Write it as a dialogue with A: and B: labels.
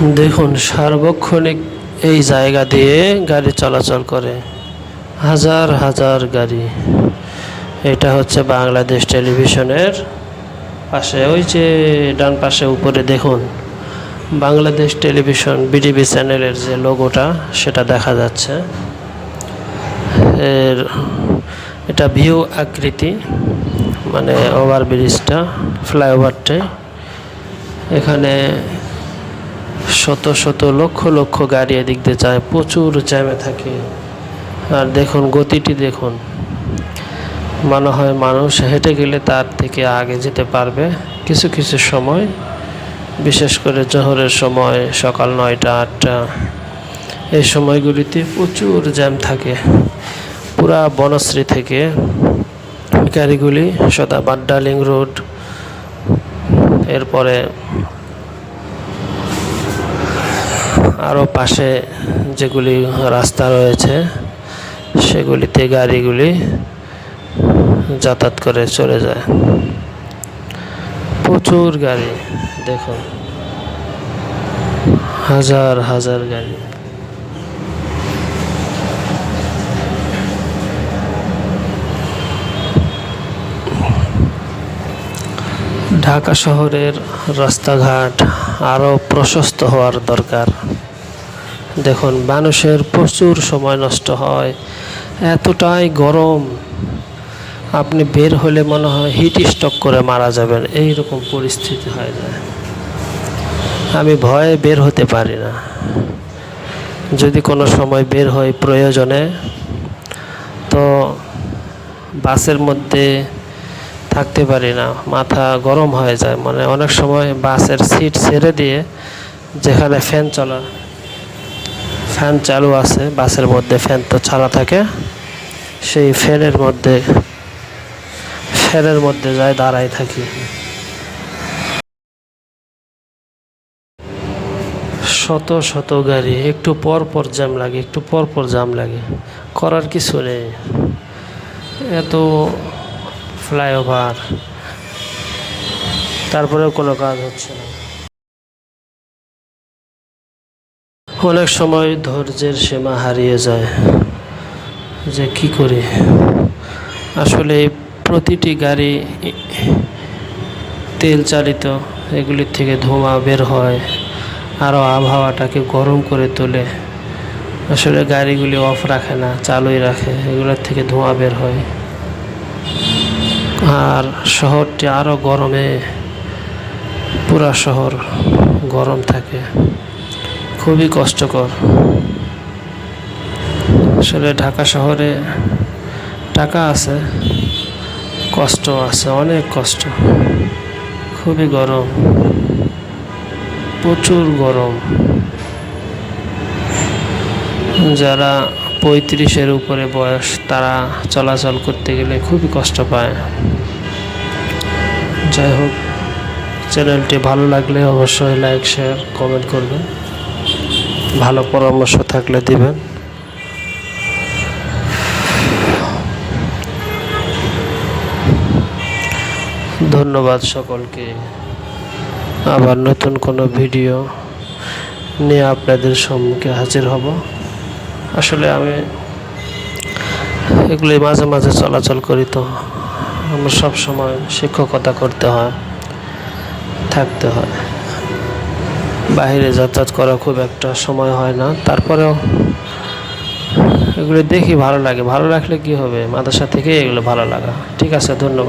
A: দেখুন, সার্বক্ষণিক এই জায়গা দিয়ে গাড়ি চলাচল করে। হাজার হাজার গাড়ি। এটা হচ্ছে বাংলাদেশ টেলিভিশনের পাশে। ওই যে ডান পাশে উপরে দেখুন, বাংলাদেশ টেলিভিশন বিটিভি চ্যানেলের যে লোগোটা, সেটা দেখা যাচ্ছে। এর, এটা ভিউ আকৃতি মানে ওভার ব্রিজটা ফ্লাইওভারটা। এখানে শত শত লক্ষ লক্ষ গাড়ি এদিক দিয়ে যায়, প্রচুর জ্যামে থাকে। আর দেখুন, গতিটি দেখুন। মনে হয় মানুষ হেঁটে গেলে তার থেকে আগে যেতে পারবে। কিছু কিছু সময়, বিশেষ করে জোহরের সময়, সকাল নয়টা, আটটা, এই সময়গুলিতে প্রচুর জ্যাম থাকে। পুরা বনশ্রী থেকে গাড়িগুলি সদাবাদ ডালিং রোড, এরপরে আরও পাশে যেগুলি রাস্তা রয়েছে, সেগুলিতে গাড়িগুলি যাতায়াত করে চলে যায়। প্রচুর গাড়ি, দেখুন। হাজার হাজার গাড়ি। ঢাকা শহরের রাস্তাঘাট আরও প্রশস্ত হওয়ার দরকার। দেখুন, মানুষের প্রচুর সময় নষ্ট হয়, এতটাই গরম। আপনি বের হলে মনে হয় হিট স্ট্রোক করে মারা যাবেন এই রকম পরিস্থিতি হয়ে যায়। আমি ভয়ে বের হতে পারি না। যদি কোনো সময় বের হই প্রয়োজনে, তো বাসের মধ্যে থাকতে পারি না, মাথা গরম হয়ে যায়। মানে অনেক সময় বাসের সিট ছেড়ে দিয়ে যেখানে ফ্যান চলা ফ্যান চালু আছে, বাসের মধ্যে ফ্যান তো ছাড়া থাকে। সেই ফ্যানের মধ্যে ফ্যানের মধ্যে যায় দাঁড়াই থাকি। শত শত গাড়ি, একটু পর পর জ্যাম লাগে, একটু পর পর জ্যাম লাগে। করার কিছু নেই। এত ফ্লাইওভার। তারপরেও কোনো কাজ হচ্ছে না। অনেক সময় ধৈর্যের সীমা হারিয়ে যায়। যে কি করি? আসলে প্রতিটি গাড়ি তেল চালিত এগুলির থেকে ধোঁয়া বের হয় আরও আবহাওয়াটাকে গরম করে তোলে। আসলে গাড়িগুলি অফ রাখে না, চালুই রাখে এগুলোর থেকে ধোঁয়া বের হয়। আর শহরটি আরও গরমে, পুরা শহর গরম থাকে। খুবই কষ্টকর। আসলে ঢাকা শহরে টাকা আছে কষ্ট আছে, অনেক কষ্ট। খুবই গরম, প্রচুর গরম। যারা পঁয়ত্রিশের উপরে বয়স, তারা চলাচল করতে গেলে খুবই কষ্ট পায়। যাই হোক, চ্যানেলটি ভালো লাগলে অবশ্যই লাইক, শেয়ার, কমেন্ট করবেন। ভালো পরামর্শ থাকলে দিবেন। ধন্যবাদ সকলকে। আবার নতুন কোনো ভিডিও নিয়ে আপনাদের সম্মুখে হাজির হব। আসলে আমি এগুলি মাঝে মাঝে চলাচল করি তো। আমার সব সময় শিক্ষকতা করতে হয়, থাকতে হয়। বাইরে যাতায়াত করা খুব একটা সময় হয় না। তারপরেও এগুলো দেখি ভালো লাগে। ভালো লাগলে কি হবে? মাদ্রাসা থেকে এগুলো ভালো লাগা। ঠিক আছে, ধন্যবাদ।